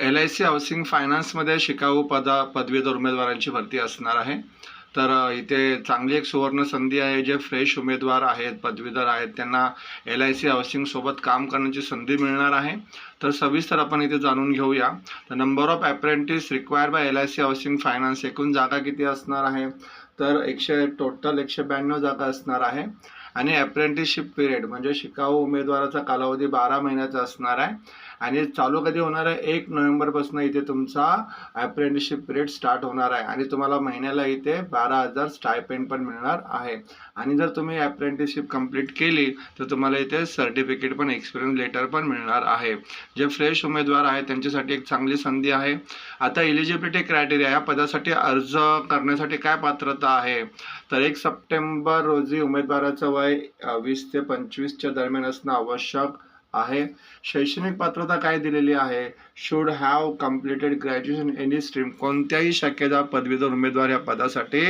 L I C housing फायनान्समध्ये शिकाऊ पदा पदवीधर उमेदवारांची भरती असणार आहे. तर इथे चांगली एक सुवर्ण संधी आहे. जे फ्रेश उमेदवार आहेत पदवीधर आहेत त्यांना एल आय सी हाऊसिंगसोबत काम करण्याची संधी मिळणार आहे. तर सविस्तर आपण इथे जाणून घेऊया. तर number of apprentice require by L I C housing finance एकूण जागा किती असणार आहे? तर एकशे टोटल एकशे ब्याण्णव जागा असणार आहे. आणि अप्रेंटिसशिप पिरियड म्हणजे शिकाऊ उमेदवाराचा कालावधी बारा महिन्याचा असणार आहे. आणि चालू कधी होणार आहे? एक नोव्हेंबरपासून इथे तुमचा अप्रेंटिसशिप पिरियड स्टार्ट होणार आहे. आणि तुम्हाला महिन्याला इथे बारा हजार स्टायपेंड पण मिळणार आहे. आणि जर तुम्ही अप्रेंटिसशिप कंप्लीट केली तर तुम्हाला इथे सर्टिफिकेट पण एक्सपिरियन्स लेटर पण मिळणार आहे. जे फ्रेश उमेदवार आहेत त्यांच्यासाठी एक चांगली संधी आहे. आता इलिजिबिलिटी क्रायटेरिया या पदासाठी अर्ज करण्यासाठी काय पात्रता आहे? तर एक सप्टेंबर रोजी उमेदवाराचं वय वीस ते पंचवीसच्या दरम्यान असणं आवश्यक. आहे. शैक्षणिक पात्रता काय दिलेली आहे? Should have completed graduation any stream कोणत्याही शक्यता पदवीधर उमेदवार या पदासाठी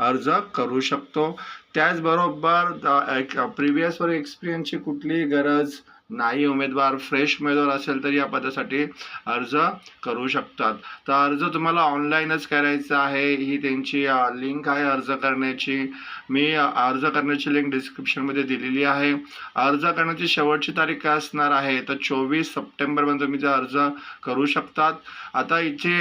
अर्ज करू शकतो. त्याचबरोबर प्रिव्हियस वर एक्सपिरियन्सची कुठलीही गरज नाही उमेदवार फ्रेश उमेदवार असेल तर या पदासाठी अर्ज करू शकतात. तर अर्ज तुम्हाला ऑनलाईनच करायचा आहे. ही त्यांची लिंक आहे अर्ज करण्याची. मी अर्ज करण्याची लिंक डिस्क्रिप्शनमध्ये दिलेली आहे. अर्ज करण्याची शेवटची तारीख काय असणार आहे? तर चोवीस सप्टेंबरपर्यंत तुम्ही ते अर्ज करू शकतात. आता इथे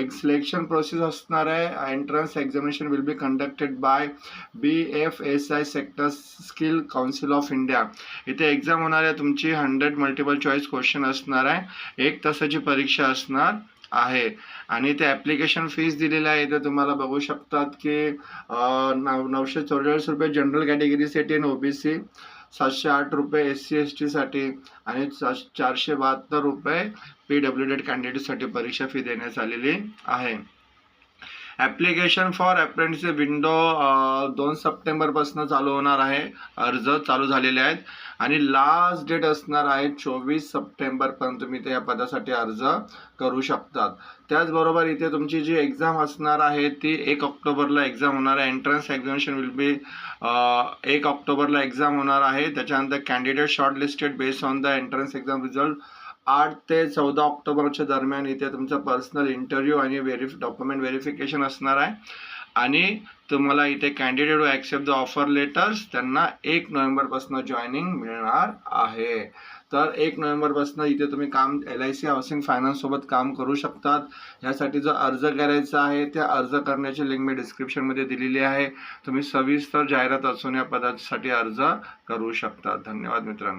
एक सिलेक्शन प्रोसेस असणार आहे. Entrance examination will be conducted by B F S I sector skill council of India इथे एक्झाम होणार आहे. तुमची हंड्रेड मल्टिपल चॉईस क्वेश्चन असणार आहे. एक तासाची परीक्षा असणार आहे. आणि ते ॲप्लिकेशन फीस दिलेलं आहे इथे तुम्हाला बघू शकतात की नऊ नव नऊशे चौवेचाळीस रुपये जनरल कॅटेगरीसाठी आणि ओबीसी सातशे आठ रुपये एस सी एस टीसाठी आणि चारशे बहात्तर रुपये पी डब्ल्यू डेड कॅन्डिडेटसाठी परीक्षा फी देण्यात आलेली आहे. ॲप्लिकेशन फॉर अप्रेंटिस विंडो दोन सप्टेंबरपासून चालू होणार आहे. अर्ज चालू झालेले आहेत. आणि लास्ट डेट असणार आहे चोवीस सप्टेंबरपर्यंत तुम्ही त्या पदासाठी अर्ज करू शकतात. त्याचबरोबर इथे तुमची जी एक्झाम असणार आहे ती एक ऑक्टोबरला एक्झाम होणार आहे. एंट्रन्स एक्झामिनेशन विल बी एक ऑक्टोबरला एक्झाम होणार आहे. त्याच्यानंतर candidate shortlisted based on the entrance exam result आठ ते चौदा ऑक्टोबरच्या दरम्यान इथे तुमचा पर्सनल इंटरव्ह्यू आणि व्हेरिफ डॉक्युमेंट व्हेरिफिकेशन असणार आहे. आणि तुम्हाला इथे candidate accept the offer letters त्यांना एक नोव्हेंबरपासून जॉईनिंग मिळणार आहे. तर एक नोव्हेंबरपासून इथे तुम्ही काम एल आय सी हाऊसिंग फायनान्ससोबत काम करू शकतात. यासाठी जो अर्ज करायचा आहे त्या अर्ज करण्याची लिंक मी डिस्क्रिप्शनमध्ये दिलेली आहे. तुम्ही सविस्तर जाहिरात असून या पदासाठी अर्ज करू शकता. धन्यवाद मित्रांनो.